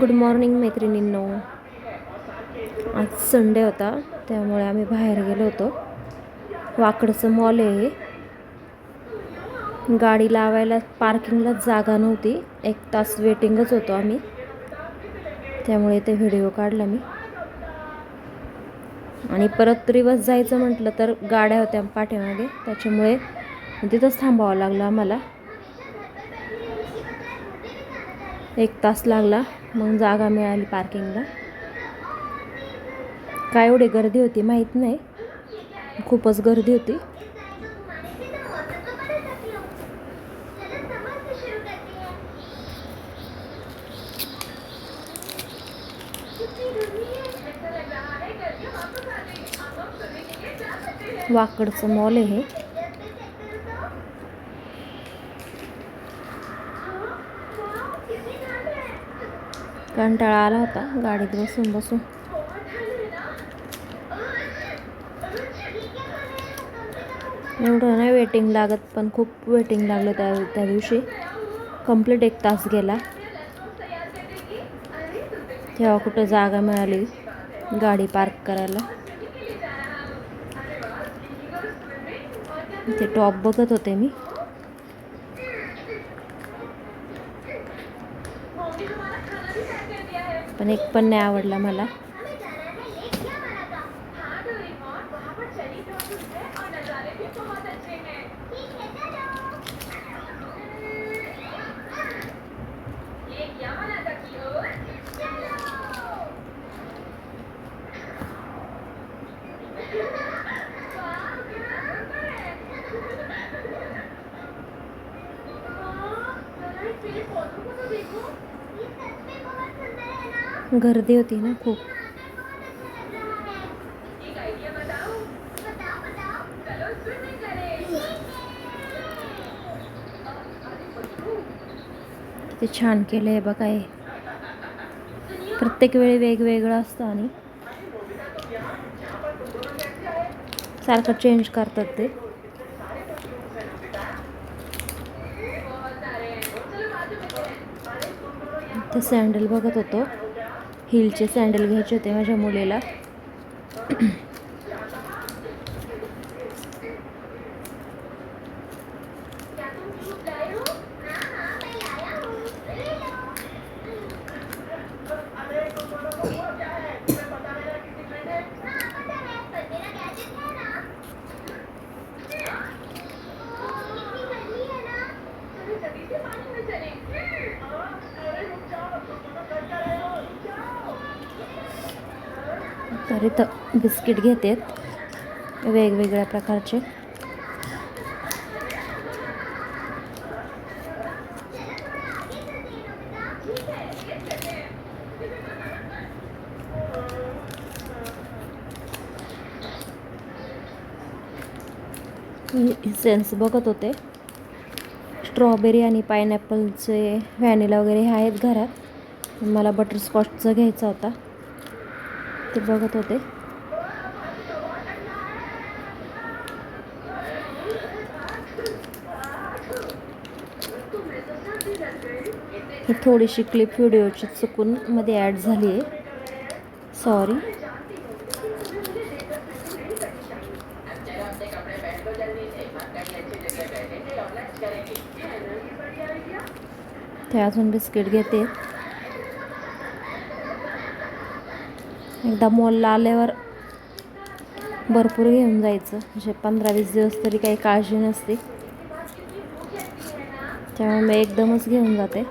Good morning मैत्रिणींनो. आज Sunday होता त्यामुळे आम्ही बाहेर गेलो होतो. वाकडचं मॉल आहे गाडी लावायला पार्किंगला जागा नव्हती. एक तास वेटिंगच होतो आम्ही. त्यामुळे ते व्हिडिओ काढला मी. आणि परत रिवर्स जायचं म्हटलं तर गाड्या होत्या पाठीमागे. त्याच्यामुळे तिथंच थांबावं लागलं आम्हाला. एक तास लागला मग जागा मिळाली पार्किंगला. काय एवढी गर्दी होती माहीत नाही. खूपच गर्दी होती. वाकडचं मॉल आहे कंटाळा आला होता. गाडीत बसून बसून. एवढं नाही वेटिंग लागत पण खूप वेटिंग लागलं त्या त्या दिवशी. कंप्लीट एक तास गेला. तेव्हा कुठं जागा मिळाली? गाडी पार्क करायला. ते टॉप बघत होते मी. पण एक पण नाही आवडला मला. गर्दी होती ना खूप. ते छान केलं आहे बघा हे प्रत्येक वेळी वेगवेगळं असतं आणि सारखं चेंज करतात ते. ते सँडल बघत होतो. हिलचे सँडल घ्यायचे होते माझ्या मुलीला. तर इथं बिस्किट घेतात. वेगवेगळ्या प्रकारचे. सेन्स बघत होते. स्ट्रॉबेरी आणि पायनॅपलचे व्हॅनिला वगैरे हे आहेत घरात. मला बटरस्कॉचचं घ्यायचा होता. ते बघत होते. ही थोडीशी क्लिप व्हिडिओची चुकून मध्ये ॲड झाली आहे सॉरी ते अजून बिस्किट घेते. एकदा मॉलला आल्यावर भरपूर घेऊन जायचं. म्हणजे पंधरा वीस दिवस तरी काही काळजी नसते. त्यामुळे मी एकदमच घेऊन जाते.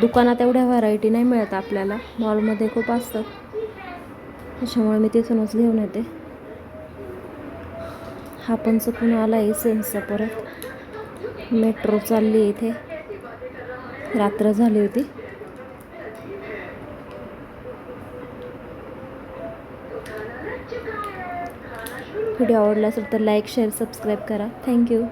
दुकानात एवढ्या व्हरायटी नाही मिळत आपल्याला. मॉलमध्ये खूप असतात त्याच्यामुळे मी तिथूनच घेऊन येते. हा पण चुकून आला आहे सेन्सचा परत. मेट्रो चालली आहे इथे. रात्र झाली होती. व्हिडिओ आवडला असेल तर लाईक शेअर सबस्क्राईब करा. Thank you